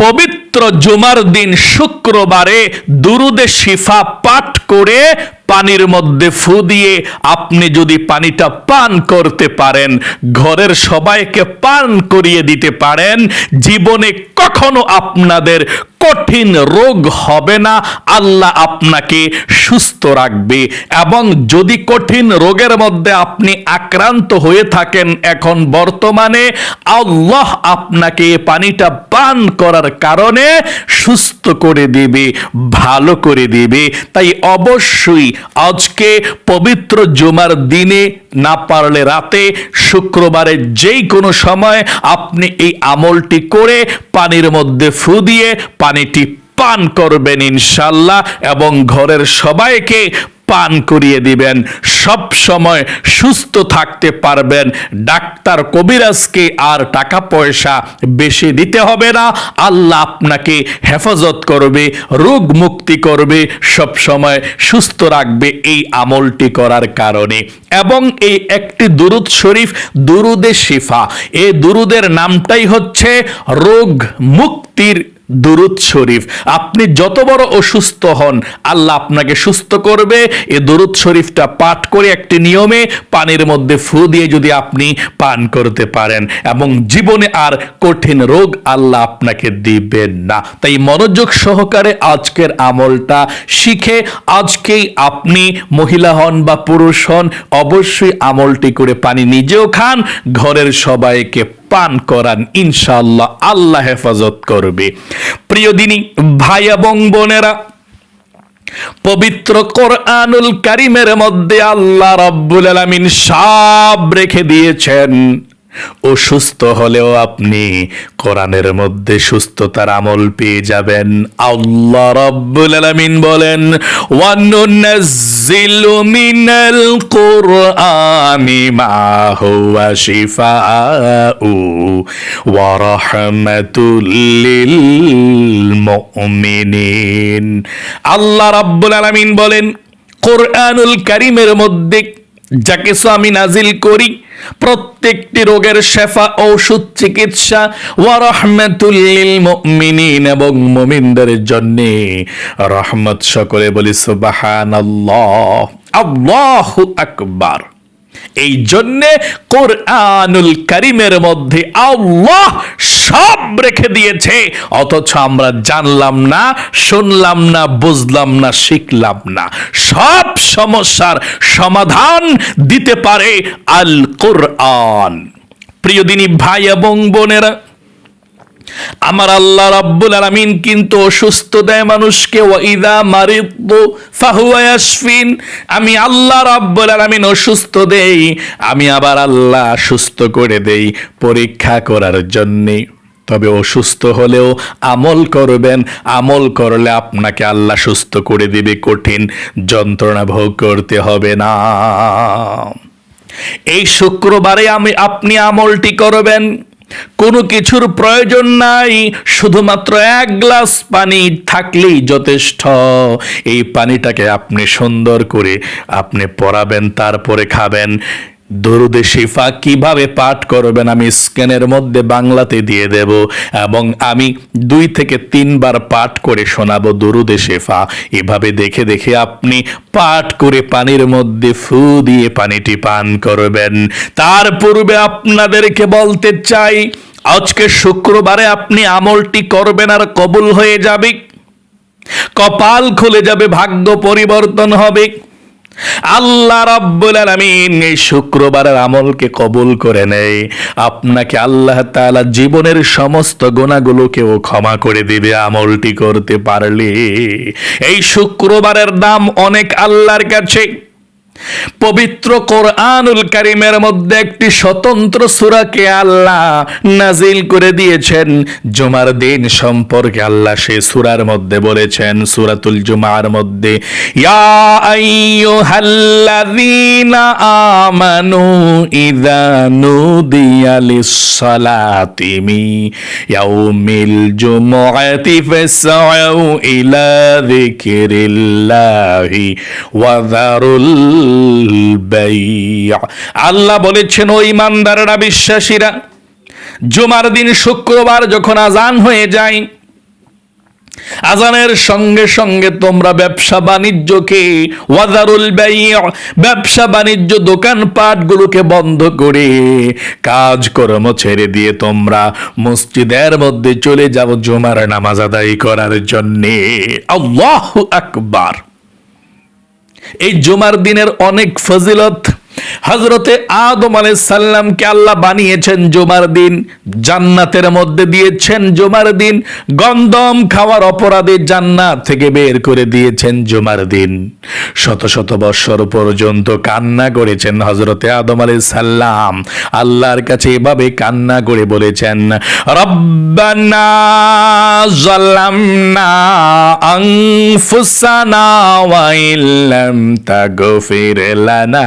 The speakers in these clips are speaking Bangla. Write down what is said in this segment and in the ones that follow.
পবিত্র জুমার দিন শুক্রবারে দুরুদে শিফা পাঠ করে পানির মধ্যে ফু দিয়ে আপনি যদি পানিটা পান করতে পারেন, ঘরের সবাইকে পান করিয়ে দিতে পারেন, জীবনে কখনো আপনাদের কঠিন রোগ হবে না, আল্লাহ আপনাকে সুস্থ রাখবে। এবং যদি কঠিন রোগের মধ্যে আপনি আক্রান্ত হয়ে থাকেন এখন বর্তমানে, আল্লাহ আপনাকে পানিটা পান করার কারণে সুস্থ করে দিবে, ভালো করে দিবে। তাই অবশ্যই আজকে পবিত্র জুমার দিনে না পারলে রাতে, শুক্রবারে যেই কোনো সময় আপনি এই আমলটি করে পানির মধ্যে ফু দিয়ে পানিটি পান করবেন ইনশাল্লাহ এবং ঘরের সবাইকে পান করিয়ে দিবেন। সব সময় সুস্থ থাকতে পারবেন। ডাক্তার কবিরাজকে আর টাকা পয়সা বেশি দিতে হবে না। আল্লাহ আপনাকে হেফাজত করবে, রোগ মুক্তি করবে, সব সময় সুস্থ রাখবে এই আমলটি করার কারণে। এবং এই একটি দুরুদ শরীফ, দুরুদে শিফা। এই দুরুদের নামটাই হচ্ছে রোগ মুক্তির দুরুদ শরীফ। আপনি যত বড় অসুস্থ হন, আল্লাহ আপনাকে সুস্থ করবে। এ দুরুদ শরীফটা পাঠ করে একটি নিয়মে পানির মধ্যে ফু দিয়ে যদি আপনি পান করতে পারেন। এবং জীবনে আর কঠিন রোগ আল্লাহ আপনাকে দিবেন না। তাই মনোযোগ সহকারে আজকের আমলটা শিখে আজকেই আপনি মহিলা হন বা পুরুষ হন, অবশ্যই আমলটি করে পানি নিজেও খান, ঘরের সবাইকে পান করান, ইনশাআল্লাহ আল্লাহ হেফাজত করবে। প্রিয় দিনী, ভাই এবং বোনেরা, পবিত্র কোরআনুল কারিমের মধ্যে আল্লাহ রাব্বুল আলামিন সব রেখে দিয়েছেন। অসুস্থ হলেও আপনি কোরআনের মধ্যে সুস্থতার আমল পেয়ে যাবেন। আল্লাহ রাব্বুল আলামিন বলেন, ওয়ানুনাজ্জিলু মিনাল কুরআনি মা হুয়া শিফাউ ওয়া রাহমাতুল মুমিনিন আল্লাহ রাব্বুল আলামিন বলেন, কোরআনুল কারীমের মধ্যে যা কিছু আমি নাজিল করি, প্রত্যেকটি রোগের শেফা ঔষধ চিকিৎসা, ওয়া রহমাতুল্লিল মুমিনিন এবং মুমিনদের জন্য। রহমত সকলে বলি, সুবহানাল্লাহ, আল্লাহু আকবার। এই জন্যে কোরআনুল করিমের মধ্যে আল্লাহ সব রেখে দিয়েছে। অথচ আমরা জানলাম না, শুনলাম না, বুঝলাম না, শিখলাম না। সব সমস্যার সমাধান দিতে পারে আল কোরআন প্রিয় দিনী ভাই এবং বোনেরা, আমার আল্লাহ রাব্বুল আলামিন কিন্তু অসুস্থ দেয় মানুষকে ওয়াইদা মারিদু ফাহুয়া ইয়াশফিন। আমি আল্লাহ রাব্বুল আলামিন অসুস্থ দেই, আমি আবার আল্লাহ সুস্থ করে দেই পরীক্ষা করার জন্যে। তবে অসুস্থ হলেও আমল করবেন। আমল করলে আপনাকে আল্লাহ সুস্থ করে দিবে, কঠিন যন্ত্রণা ভোগ করতে হবে না। এই শুক্রবারে আমি, আপনি আমলটি করবেন। কোনো কিছুর প্রয়োজন নাই, শুধুমাত্র এক গ্লাস পানি থাকলেই যথেষ্ট। এই পানিটাকে আপনি সুন্দর করে আপনি পরাবেন, তারপরে খাবেন। দরুদে শিফা কীভাবে পাঠ করবেন আমি স্ক্যানের মধ্যে বাংলাতে দিয়ে দেব এবং আমি দুই থেকে তিনবার পাঠ করে শোনাবো দরুদে শেফা। এভাবে দেখে দেখে আপনি পাঠ করে পানির মধ্যে ফু দিয়ে পানিটি পান করবেন। তার পূর্বে আপনাদেরকে বলতে চাই, আজকে শুক্রবারে আপনি আমলটি করবেন আর কবুল হয়ে যাবে। কপাল খুলে যাবে, ভাগ্য পরিবর্তন হবে। আল্লাহ রাব্বুল আলামিন এই শুক্রবারের আমলকে কবুল করে নেয়। আপনাকে আল্লাহ তাআলা জীবনের সমস্ত গুণাগুলোকেও ক্ষমা করে দিবে আমলটি করতে পারলে। এই শুক্রবারের দাম অনেক আল্লাহর কাছে। পবিত্র কোরআনুল কারিমের মধ্যে একটি স্বতন্ত্র সুরাকে আল্লাহ নাজিল করে দিয়েছেন। জুমার দিন সম্পর্কে আল্লাহ সে সুরার মধ্যে বলেছেন, সুরাতুল জুমার মধ্যে আমানু জুমআতি ফাসআউ ইলা আল্লাহ বলেছেন, ও ইমানদাররা, বিশ্বাসীরা, জুমার দিন শুক্রবার যখন আজান হয়ে যায় আজানের সঙ্গে সঙ্গে তোমরা ব্যবসা বাণিজ্যকে ওয়াজারুল ব্যবসা বাণিজ্য দোকানপাটগুলোকে বন্ধ করে, কাজকর্ম ছেড়ে দিয়ে তোমরা মসজিদের মধ্যে চলে যাও জুমার নামাজ আদায় করার জন্যে। আল্লাহু আকবার। এই জুমার দিনের অনেক ফজিলত হজরতে আদম সাল্লামকে আল্লাহ বানিয়েছেন জুমার দিন, জান্নাতের মধ্যে দিয়েছেন জুমার দিন গন্ধম খাওয়ার অপরাধে জান্নাত থেকে বের করে দিয়েছেন জুমার দিন। শত শত বৎসর পর্যন্ত কান্না করেছেন হজরতে আদম সাল্লাম আল্লাহর কাছে এভাবে কান্না করে বলেছেন, রব্বানা জালামনা আনফুসানা ওয়া ইল্লাম তাগফির লানা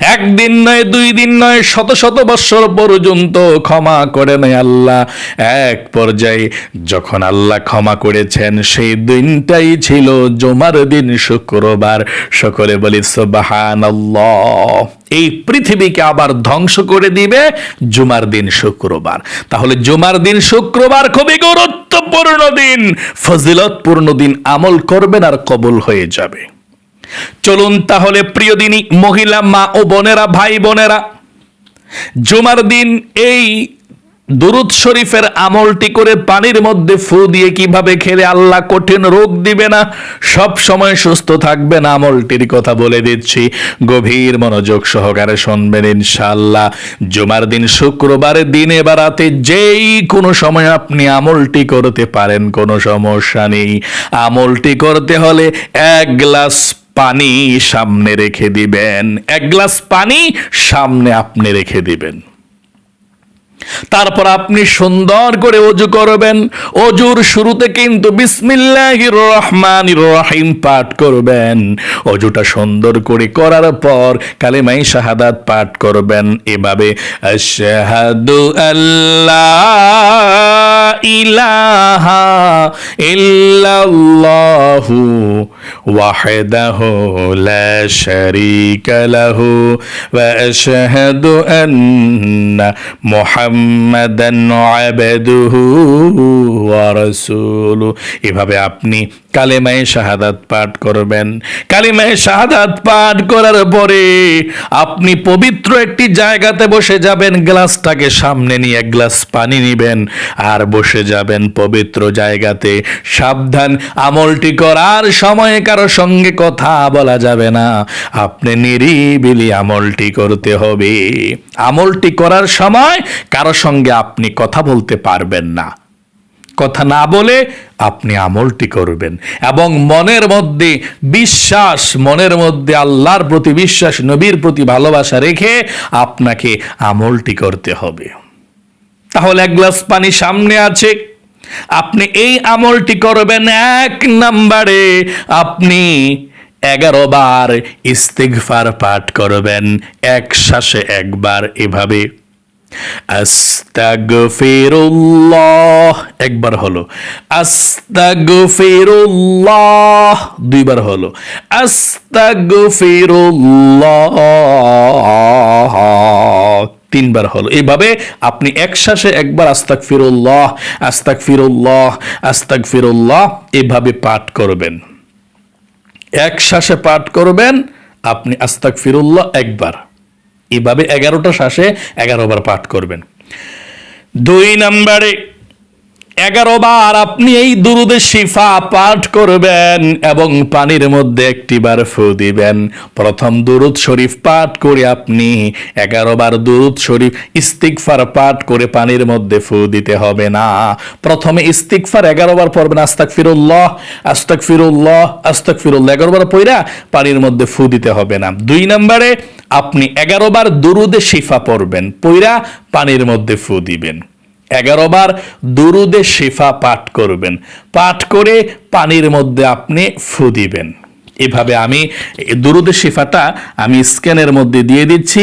একদিন নয়, দুই দিন নয়, শত শত বৎসর পর্যন্ত ক্ষমা করে নেয় আল্লাহ। এক পর্যায়ে যখন আল্লাহ ক্ষমা করেছেন, সেই দিনটাই ছিল জমার দিন শুক্রবার। সকলে বলি সুবাহান এই পৃথিবীকে আবার ধ্বংস করে দিবে জুমার দিন শুক্রবার। তাহলে জুমার দিন শুক্রবার খুবই গুরুত্বপূর্ণ দিন। ফজিলতপূর্ণ দিন আমল করবেন আর কবুল হয়ে যাবে। চলুন তাহলে প্রিয় দিনী মহিলা, মা ও বোনেরা, ভাই বোনেরা, জুমার দিন এই দুরুদ শরীফের আমলটি করে পানির মধ্যে ফু দিয়ে কীভাবে খেলে আল্লাহ কঠিন রোগ দিবে না, সব সময় সুস্থ থাকবেন আমলটির কথা বলে দিচ্ছি। গভীর মনোযোগ সহকারে শুনবেন ইনশাআল্লাহ। জুমার দিন শুক্রবারের দিনে বা রাতে যেই কোনো সময় আপনি আমলটি করতে পারেন, কোনো সমস্যা নেই। আমলটি করতে হলে এক গ্লাস পানি সামনে রেখে দিবেন। এক গ্লাস পানি সামনে আপনি রেখে দিবেন। তারপর আপনি সুন্দর করে অজু করবেন। অজুর শুরুতে কিন্তু বিসমিল্লাহির রহিম পাঠ করবেন। অজুটা সুন্দর করে করার পর কালেমাই শাহাদাত পাঠ করবেন। এভাবে আশহাদু আল্লাহ ইলাহা ইল্লাল্লাহু ওয়াহদাহু লা شريك له ওয়া আশহাদু محمدا عبده ورسوله এভাবে আপনি কালেমায়ে শাহাদাত পাঠ করবেন। কালেমায়ে শাহাদাত পাঠ করার পরে আপনি পবিত্র একটি জায়গাতে বসে যাবেন, গ্লাসটাকে সামনে নিয়ে এক গ্লাস পানি নিবেন আর বসে যাবেন পবিত্র জায়গাতে। সাবধান, আমলটি করার সময় কারও সঙ্গে কথা বলা যাবে না। আপনি নিরিবিলি আমলটি করতে হবে। আমলটি করার সময় কারও সঙ্গে আপনি কথা বলতে পারবেন না। কথা না বলে আপনি আমলটি করবেন। এবং মনের মধ্যে বিশ্বাস, মনের মধ্যে আল্লাহর প্রতি বিশ্বাস, নবীর প্রতি ভালোবাসা রেখে আপনাকে আমলটি করতে হবে। তাহলে এক গ্লাস পানি সামনে আছে। আপনি এই আমলটি করবেন এক নাম্বারে। আপনি এগারো বার পাঠ করবেন, এক শ্বাসে একবার এভাবে। আস্তাগফিরুল্লাহ। একবার হলো। আস্তাগফিরুল্লাহ। দুইবার হলো। আস্তাগফিরুল্লাহ। তিনবার হলো। এইভাবে আপনি এক শ্বাসে একবার আস্তাক ফিরুল্লাহ আস্তাক ফিরুল্লাহ আস্তাক ফিরুল্লাহ এভাবে পাঠ করবেন। এক শ্বাসে পাঠ করবেন, আপনি আস্তাক ফিরুল্লাহ একবার। এভাবে এগারোটা শ্বাসে এগারো বার পাঠ করবেন। দুই নম্বরে, এগারো বার আপনি এই দুরুদে শিফা পাঠ করবেন এবং পানির মধ্যে একটি বার ফু দিবেন। প্রথম দুরুদ শরীফ পাঠ করে আপনি এগারো বার দুরুদ শরীফ ইস্তিকফার পাঠ করে পানির মধ্যে ফু দিতে হবে না। প্রথমে ইস্তিকফার এগারো বার পড়বেন আস্তাক ফিরুল্লাহ আস্তাক ফিরুল্লাহ আস্তাক ফিরুল্লাহ এগারো বার পইরা পানির মধ্যে ফু দিতে হবে না। দুই নম্বরে আপনি এগারো বার দুরুদে শিফা পড়বেন, পইরা পানির মধ্যে ফু দিবেন। এগারো বার দুরুদে শিফা পাঠ করবেন, পাঠ করে পানির মধ্যে আপনি ফু দিবেন। এভাবে আমি দুরুদের শিফাটা আমি স্ক্যানের মধ্যে দিয়ে দিচ্ছি।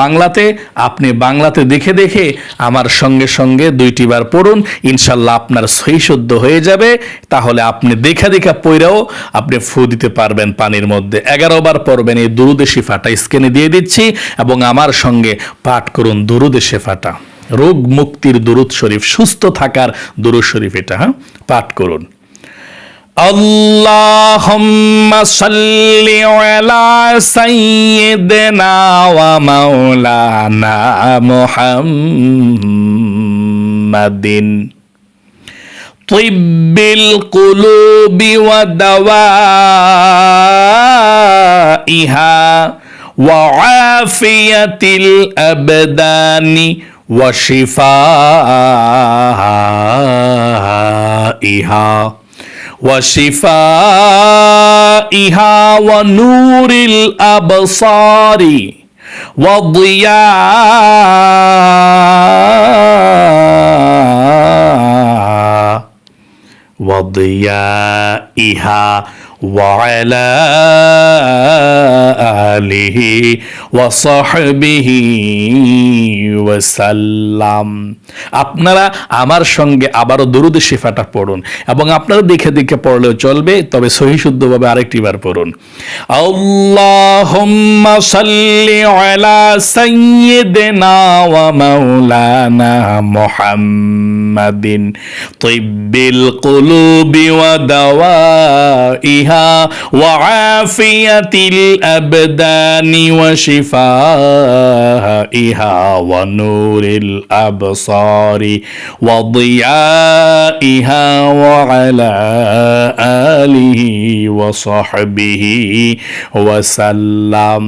বাংলাতে, আপনি বাংলাতে দেখে দেখে আমার সঙ্গে সঙ্গে দুইটি বার পড়ুন। ইনশাল্লাহ আপনার সহি শুদ্ধ হয়ে যাবে। তাহলে আপনি দেখা দেখা পইরাও আপনি ফু দিতে পারবেন পানির মধ্যে। এগারো বার পড়বেন এই দুরুদে শিফাটা স্ক্যানে দিয়ে দিচ্ছি এবং আমার সঙ্গে পাঠ করুন দুরুদে শিফাটা। রোগ মুক্তির দুরুদ শরীফ, সুস্থ থাকার দুরুদ শরীফ এটা হ্যাঁ? পাঠ করুন। اللهم صل على سيدنا ومولانا محمد طب القلوب ودوائها وعافية الأبدان وشفائها وشفائها ونور الأبصار وضياء وضيائها وعلى آله وصحبه وسلم আপনারা আমার সঙ্গে আবারও দরুদ শিফাটা পড়ুন এবং আপনারা দেখে দেখে পড়লেও চলবে তবে সহি শুদ্ধভাবে আরেকটি বার পড়ুন আল্লাহুম্মা সাল্লি আলা সাইয়্যিদিনা ওয়া মাওলানা মুহাম্মাদিন তিব্বিল কুলুবি ওয়া দাওয়াইহা ওয়া আফিয়াতিল আবদানি ওয়া শিফাইহা ওয়া নূরিল আবসারি ওয়া ضيائها وعلى آله وصحبه وسلم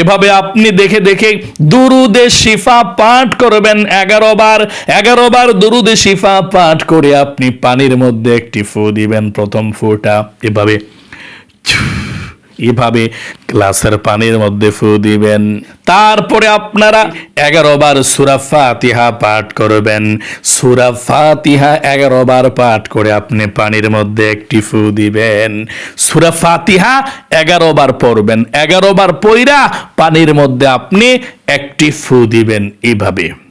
এভাবে আপনি দেখে দেখে দুরুদে শিফা পাঠ করবেন এগারো বার এগারো বার দুরুদে শিফা পাঠ করে আপনি পানির মধ্যে একটি ফু দিবেন প্রথম ফুটা এভাবে এভাবে গ্লাসের পানির মধ্যে ফু দিবেন। তারপরে আপনারা এগারো বার সুরা ফাতিহা পাঠ করবেন। সুরা ফাতিহা এগারো বার পাঠ করে আপনি পানির মধ্যে একটি ফু দিবেন। সুরা ফাতিহা এগারো বার পড়বেন। এগারো বার পইরা পানির মধ্যে আপনি একটি ফু দিবেন। এভাবে।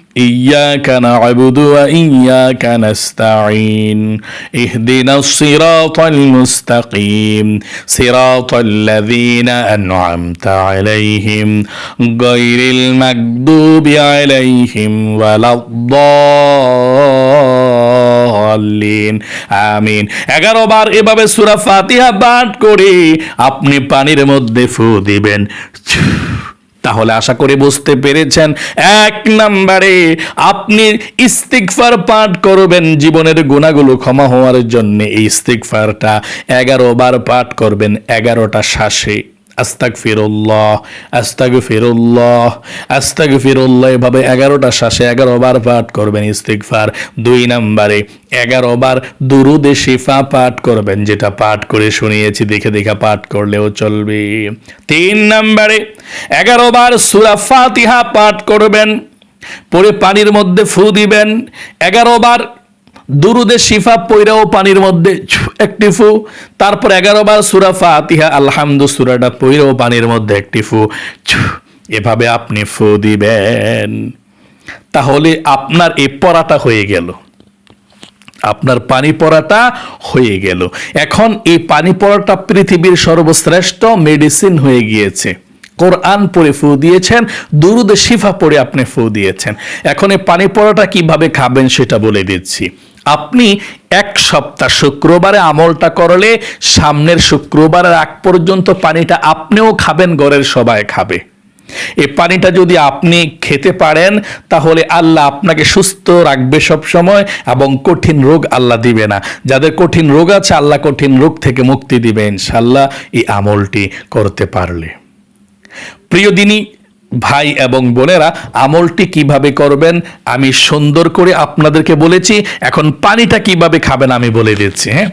إياك نعبد وإياك نستعين اهدنا الصراط المستقيم صراط الذين أنعمت عليهم غير المكذوب عليهم ولا الضالين আমিন এগারো বার এভাবে সুরা ফাতিহা পাঠ করে আপনি পানির মধ্যে ফু দিবেন তাহলে আশা করে বুঝতে পেরেছেন। এক নাম্বারে আপনি ইস্তিকফার পাঠ করবেন, জীবনের গুণাগুলো ক্ষমা হওয়ার জন্য এই ইস্তিকফারটা এগারো বার পাঠ করবেন, এগারোটা শ্বাসে। আস্তাক ফিরুল্লাহ আস্তাক ফিরুল্লাহ আস্তাক ফিরুল্লাহ এভাবে এগারোটা শ্বাসে এগারো বার পাঠ করবেন ইস্তিকফার দুই নম্বরে এগারো বার দুরুদে শিফা পাঠ করবেন, যেটা পাঠ করে শুনিয়েছি, দেখে দেখে পাঠ করলেও চলবে। তিন নম্বরে এগারো বার সুরা ফাতিহা পাঠ করবেন, পরে পানির মধ্যে ফু দিবেন এগারো বার দুরুদে শিফা পইরাও পানির মধ্যে একটি ফু। তারপর এগারো বার সুরা ফাতিহা, আলহামদু সুরাটা পৈরাও পানির মধ্যে একটি ফু। এভাবে আপনি ফু দিবেন। তাহলে আপনার এই পড়াটা হয়ে গেল। আপনার পানি পড়াটা হয়ে গেল। এখন এই পানি পড়াটা পৃথিবীর সর্বশ্রেষ্ঠ মেডিসিন হয়ে গিয়েছে। কোরআন পড়ে ফু দিয়েছেন, দুরুদে শিফা পড়ে আপনি ফু দিয়েছেন। এখন এই পানি পড়াটা কীভাবে খাবেন সেটা বলে দিচ্ছি। আপনি এক সপ্তাহ শুক্রবারে আমলটা করলে সামনের শুক্রবারের আগ পর্যন্ত পানিটা আপনিও খাবেন, ঘরের সবাই খাবে। এই পানিটা যদি আপনি খেতে পারেন, তাহলে আল্লাহ আপনাকে সুস্থ রাখবে সব সময় এবং কঠিন রোগ আল্লাহ দিবে না। যাদের কঠিন রোগ আছে, আল্লাহ কঠিন রোগ থেকে মুক্তি দিবে ইনশাল্লাহ এই আমলটি করতে পারলে। প্রিয় দিনী ভাই এবং বোনেরা, আমলটি কীভাবে করবেন আমি সুন্দর করে আপনাদেরকে বলেছি, এখন পানিটা কীভাবে খাবেন আমি বলে দিচ্ছি হ্যাঁ?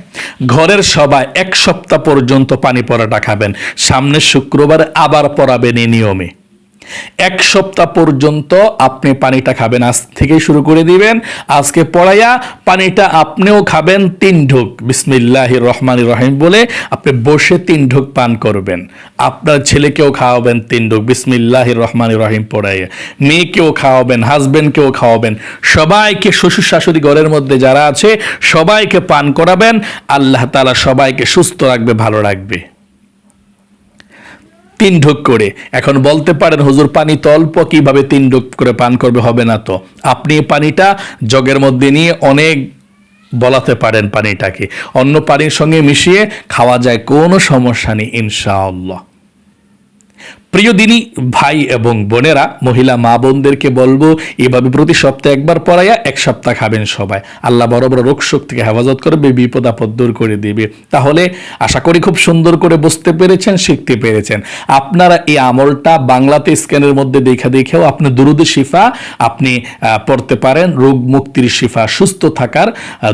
ঘরের সবাই এক সপ্তাহ পর্যন্ত পানি পরাটা খাবেন সামনের শুক্রবার আবার পরাবেন এই নিয়মে। এক সপ্তাহ পর্যন্ত আপনি পানিটা খাবেন। আজ থেকে শুরু করে দিবেন। আজকে পড়াইয়া পানিটা আপনিও খাবেন, তিন ঢোক। বিসমিল্লাহ রহমান রহিম বলে আপনি বসে তিন ঢোক পান করবেন। আপনার ছেলেকেও খাওয়াবেন তিন ঢোক। বিসমিল্লাহ রহমান রহিম পড়াইয়া। মেয়েকেও খাওয়াবেন হাজবেন্ডকেও খাওয়াবেন। সবাইকে শ্বশুর শাশুড়ি ঘরের মধ্যে যারা আছে, সবাইকে পান করাবেন। আল্লাহ তালা সবাইকে সুস্থ রাখবে, ভালো রাখবে। তিন ঢোক করে। এখন বলতে পারেন, হুজুর, পানি তো অল্প, কীভাবে তিন ঢোক করে পান করবে? হবে না তো। আপনি পানিটা জগের মধ্যে নিয়ে অনেক বলাতে পারেন পানিটাকে। অন্য পানির সঙ্গে মিশিয়ে খাওয়া যায়, কোনো সমস্যা নেই, ইনশাআল্লাহ। প্রিয় দিনী ভাই এবং বোনেরা, মহিলা মা বোনদেরকে বলব, এভাবে প্রতি সপ্তাহে একবার পড়াইয়া এক সপ্তাহ খাবেন সবাই। আল্লাহ বড় বড় রোগ শোক থেকে হেফাজত করবে, বিপদ আপদ দূর করে দিবে। তাহলে আশা করি খুব সুন্দর করে বুঝতে পেরেছেন, শিখতে পেরেছেন। আপনারা এই আমলটা বাংলাতে স্ক্যানের মধ্যে দেখা দেখেও আপনি দুরুদ শিফা আপনি পড়তে পারেন। রোগ মুক্তির শিফা, সুস্থ থাকার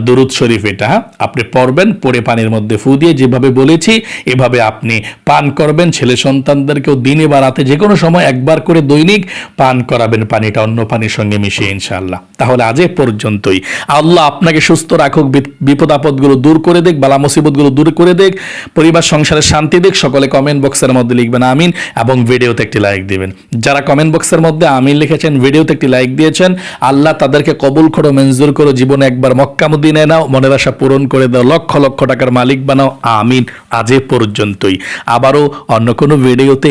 দুরুদ শরীফ এটা? আপনি পড়বেন, পরে পানির মধ্যে ফু দিয়ে যেভাবে বলেছি, এভাবে আপনি পান করবেন। ছেলে সন্তানদেরকেও দিনে বা রাতে যে কোনো সময় একবার করে দৈনিক পান করাবেন পানিটা অন্য পানির সঙ্গে মিশিয়ে, ইনশাআল্লাহ। তাহলে আজ এ পর্যন্তই। আল্লাহ আপনাকে সুস্থ রাখুক বিপদ আপদগুলো দূর করে দেখ বালা মুসিবতগুলো দূর করে দেখ পরিবার সংসারে শান্তি দেখ সকলে কমেন্ট বক্সের মধ্যে লিখবেন আমিন এবং ভিডিওতে একটি লাইক দিবেন। যারা কমেন্ট বক্সের মধ্যে আমিন লিখেছেন, ভিডিওতে একটি লাইক দিয়েছেন, আল্লাহ তাদেরকে কবুল করো, মঞ্জুর করো, জীবনে একবার মক্কা মদিনায় নাও, মনের আশা পূরণ করে দাও, লক্ষ লক্ষ টাকার মালিক বানাও, আমিন। আজ পর্যন্তই। আবারও অন্য কোনো ভিডিওতে